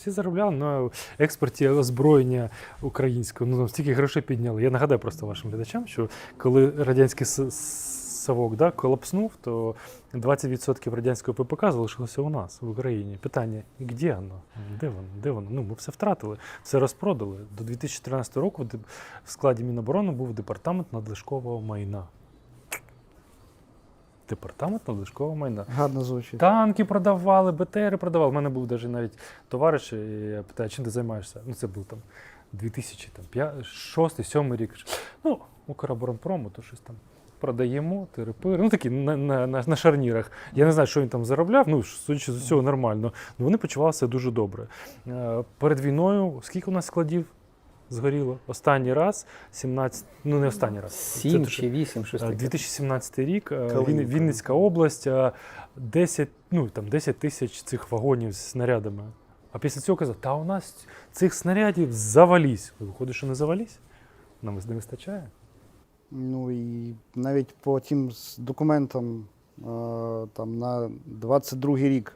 Всі заробляли на експорті озброєння українського. Ну, там стільки грошей підняли. Я нагадаю просто вашим глядачам, що коли радянський с- с- совок да, колапснув, то 20% радянського ППК залишилося у нас, в Україні. Питання: де воно? Де воно? Де воно? Ну, ми все втратили, все розпродали. До 2014 року в складі Міноборони був департамент надлишкового майна. Департамент надлишкового майна. Гарно звучить. Танки продавали, БТРи продавали. У мене був навіть навіть товариш, і я питаю, чим ти займаєшся? Ну, це був там 2006-2007 рік. Ну, Укроборонпрому, то щось там продаємо, тирипири. Ну такі на, на, на, на шарнірах. Я не знаю, що він там заробляв, ну, судячи з усього, нормально. Ну, вони почувалися дуже добре. Е, Перед війною, скільки у нас складів згоріло? Останній раз, 17, ну не останній раз. Це Сім чи вісім, щось Е, таке. 2017 рік, е, Калинівка. Він- Вінницька область, е, 10, ну, там 10 тисяч цих вагонів з снарядами. А після цього казав, та у нас цих снарядів завались. Виходить, що не завались? Нам не вистачає. Ну і навіть по тим з документам е, там, на 22 рік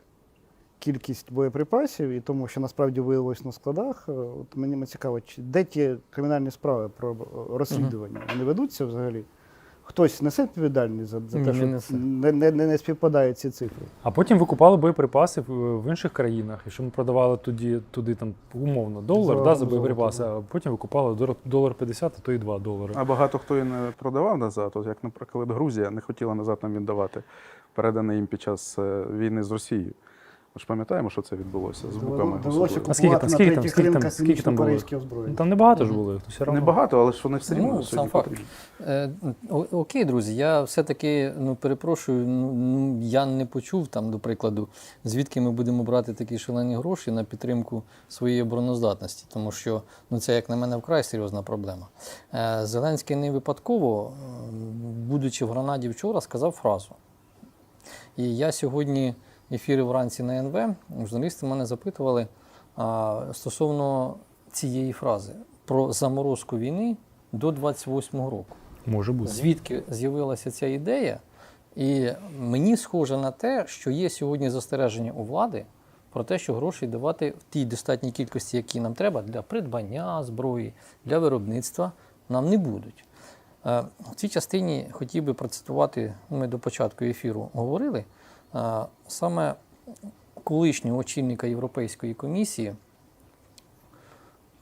кількість боєприпасів і тому, що насправді виявилось на складах, е, от мені цікаво, чи де ті кримінальні справи про е, розслідування? Вони ведуться взагалі? Хтось несе відповідальність за, за те, не що несе. не, не, не, не співпадають ці цифри? А потім викупали боєприпаси в, в інших країнах. І що ми продавали туди, туди там, умовно долар За да, за боєприпаси, да. а потім викупали долар, долар 50, а то і 2 долари. А багато хто і не продавав назад, от як, наприклад, Грузія не хотіла назад нам віддавати, передане їм під час е, війни з Росією. Ми ж пам'ятаємо, що це відбулося з буками. Довелося особливо. А скільки там- скільки там- скільки там- скільки там було? Ну, там небагато ж було, все одно. Небагато, але ж вони все рівно Ну, сьогодні сам факт. потрібні. Е, о- Окей, друзі, я все-таки ну, перепрошую, ну, ну, я не почув там, до прикладу, звідки ми будемо брати такі шалені гроші на підтримку своєї обороноздатності, тому що ну, це, як на мене, вкрай серйозна проблема. Е, Зеленський не випадково, е, будучи в Гранаді вчора, сказав фразу. І я сьогодні ефірі вранці на НВ, журналісти мене запитували а, стосовно цієї фрази про заморозку війни до 28-го року. Може бути. Звідки з'явилася ця ідея? І мені схоже на те, що є сьогодні застереження у влади про те, що гроші давати в тій достатній кількості, які нам треба для придбання зброї, для виробництва, нам не будуть. Е, В цій частині хотів би процитувати, ми до початку ефіру говорили, саме колишнього очільника Європейської комісії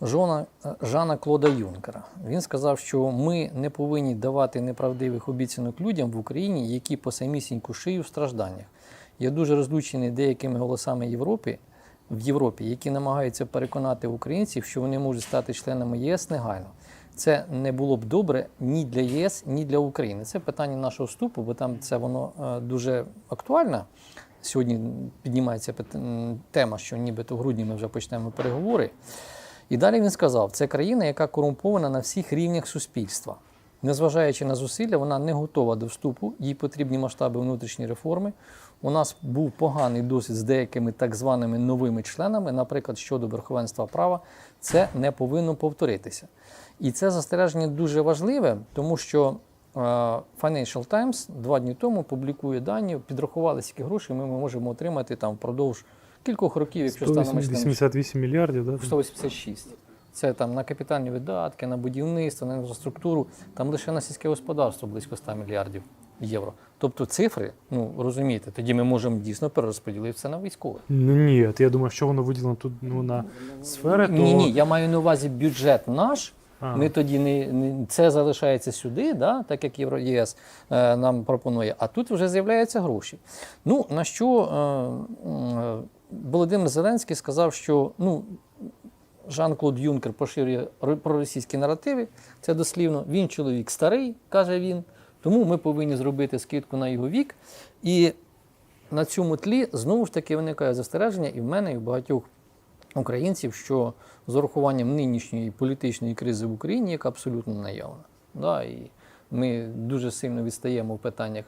Жона, е, Жана Клода Юнкера. Він сказав, що ми не повинні давати неправдивих обіцянок людям в Україні, які по самісіньку шию в стражданнях. Я дуже розлючений деякими голосами Європи, в Європі, які намагаються переконати українців, що вони можуть стати членами ЄС негайно. Це не було б добре ні для ЄС, ні для України. Це питання нашого вступу, бо там це воно е, дуже актуальне. Сьогодні піднімається тема, що нібито в грудні ми вже почнемо переговори. І далі він сказав: це країна, яка корумпована на всіх рівнях суспільства. Незважаючи на зусилля, вона не готова до вступу, їй потрібні масштаби внутрішньої реформи. У нас був поганий досвід з деякими так званими новими членами, наприклад, щодо верховенства права, це не повинно повторитися. І це застереження дуже важливе, тому що е, Financial Times два дні тому публікує дані, підрахували, скільки грошей ми можемо отримати там впродовж кількох років, якщо станемо членом 188 мільярдів, да? 186. Це там на капітальні видатки, на будівництво, на інфраструктуру. Там лише на сільське господарство близько 100 мільярдів євро. Тобто цифри, ну розумієте, тоді ми можемо дійсно перерозподілити це на військових. Ну ні, я думаю, що воно виділено тут ну, на сфери, то. Ні, ні, я маю на увазі бюджет наш. А. Ми тоді не, не це залишається сюди, да, так як Євро ЄС е, нам пропонує. А тут вже з'являються гроші. Ну на що е, е, Володимир Зеленський сказав, що ну. Жан-Клод Юнкер поширює проросійські наративи. Це дослівно. Він чоловік старий, каже він. Тому ми повинні зробити скидку на його вік. І на цьому тлі знову ж таки виникає застереження і в мене, і в багатьох українців, що з урахуванням нинішньої політичної кризи в Україні, яка абсолютно наявна. Да, і ми дуже сильно відстаємо в питаннях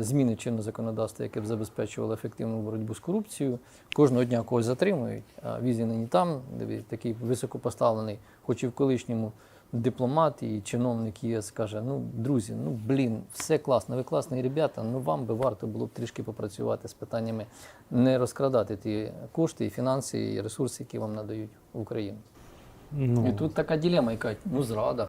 зміни чинного законодавства, яке б забезпечувало ефективну боротьбу з корупцією. Кожного дня когось затримують, а візі нині там, де такий високопоставлений, хоч і в колишньому дипломат і чиновник ЄС каже: ну, друзі, ну блін, все класно, ви класні ребята, ну вам би варто було б трішки попрацювати з питаннями, не розкрадати ті кошти, і фінанси, і ресурси, які вам надають в Україну. Ну, І тут така ділема, яка ну зрада.